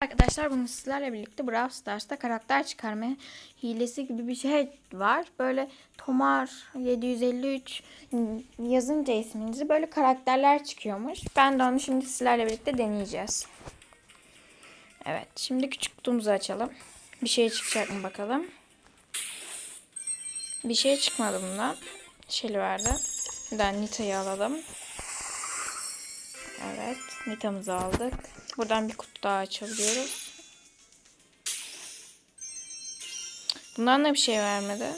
Arkadaşlar bunu sizlerle birlikte Brawl Stars'ta karakter çıkarma hilesi gibi bir şey var. Böyle Tomar 753 yazınca isminizi böyle karakterler çıkıyormuş. Ben de onu şimdi sizlerle birlikte deneyeceğiz. Evet şimdi küçük kutumuzu açalım. Bir şey çıkacak mı bakalım. Bir şey çıkmadı bundan. Şeli verdi. Buradan Nita'yı alalım. Evet Nita'mızı aldık. Buradan bir kutu daha açabiliyoruz. Bundan da bir şey vermedi.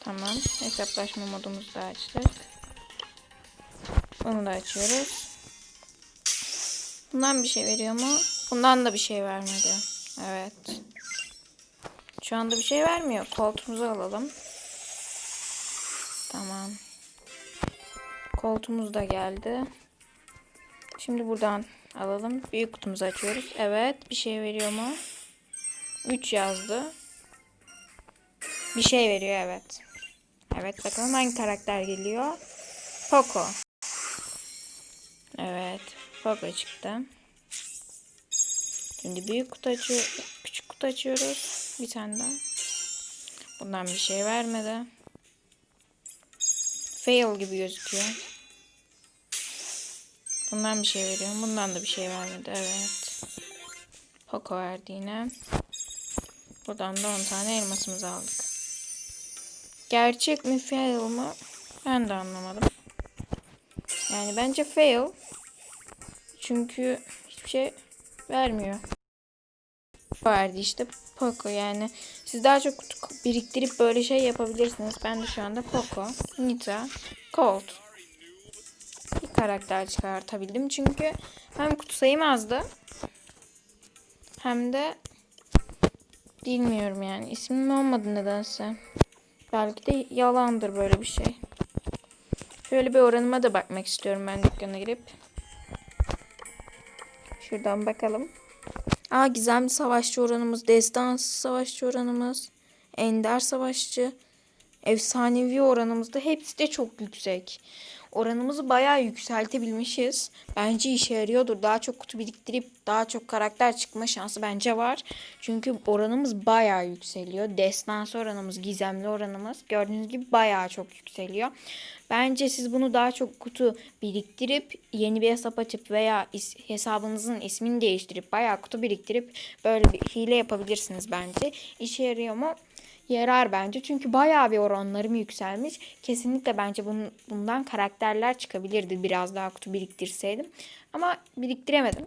Tamam. Hesaplaşma modumuzu da açtık. Bunu da açıyoruz. Bundan bir şey veriyor mu? Bundan da bir şey vermedi. Evet. Şu anda bir şey vermiyor. Koltuğumuzu alalım. Tamam. Koltuğumuz da geldi. Şimdi buradan alalım. Büyük kutumuzu açıyoruz. Evet. Bir şey veriyor mu? 3 yazdı. Bir şey veriyor evet. Evet bakalım hangi karakter geliyor. Poco. Evet. Poco çıktı. Şimdi büyük kutu açıyor. Küçük kutu açıyoruz. Bir tane daha. Bundan bir şey vermedi. Fail gibi gözüküyor. Bundan bir şey veriyorum. Bundan da bir şey vermedi. Evet. Poco verdi yine. Buradan da 10 tane elmasımızı aldık. Gerçek mi fail mı? Ben de anlamadım. Yani bence fail. Çünkü hiçbir şey vermiyor. Verdi işte Poco yani. Siz daha çok biriktirip böyle şey yapabilirsiniz. Ben de şu anda Poco, Nita, Colt karakter çıkartabildim. Çünkü hem kutu sayım azdı hem de bilmiyorum yani ismim olmadı nedense. Belki de yalandır böyle bir şey. Şöyle bir oranıma da bakmak istiyorum ben dükkana girip. Şuradan bakalım. Aa gizemli savaşçı oranımız, destansı savaşçı oranımız, ender savaşçı, efsanevi oranımız da hepsi de çok yüksek. Oranımızı bayağı yükseltebilmişiz. Bence işe yarıyordur. Daha çok kutu biriktirip daha çok karakter çıkma şansı bence var. Çünkü oranımız bayağı yükseliyor. Destansı oranımız, gizemli oranımız gördüğünüz gibi bayağı çok yükseliyor. Bence siz bunu daha çok kutu biriktirip yeni bir hesap açıp veya is- hesabınızın ismini değiştirip bayağı kutu biriktirip böyle bir hile yapabilirsiniz bence. İşe yarıyor mu? Yarar bence. Çünkü bayağı bir oranlarım yükselmiş. Kesinlikle bence bunun, bundan karakterler çıkabilirdi biraz daha kutu biriktirseydim. Ama biriktiremedim.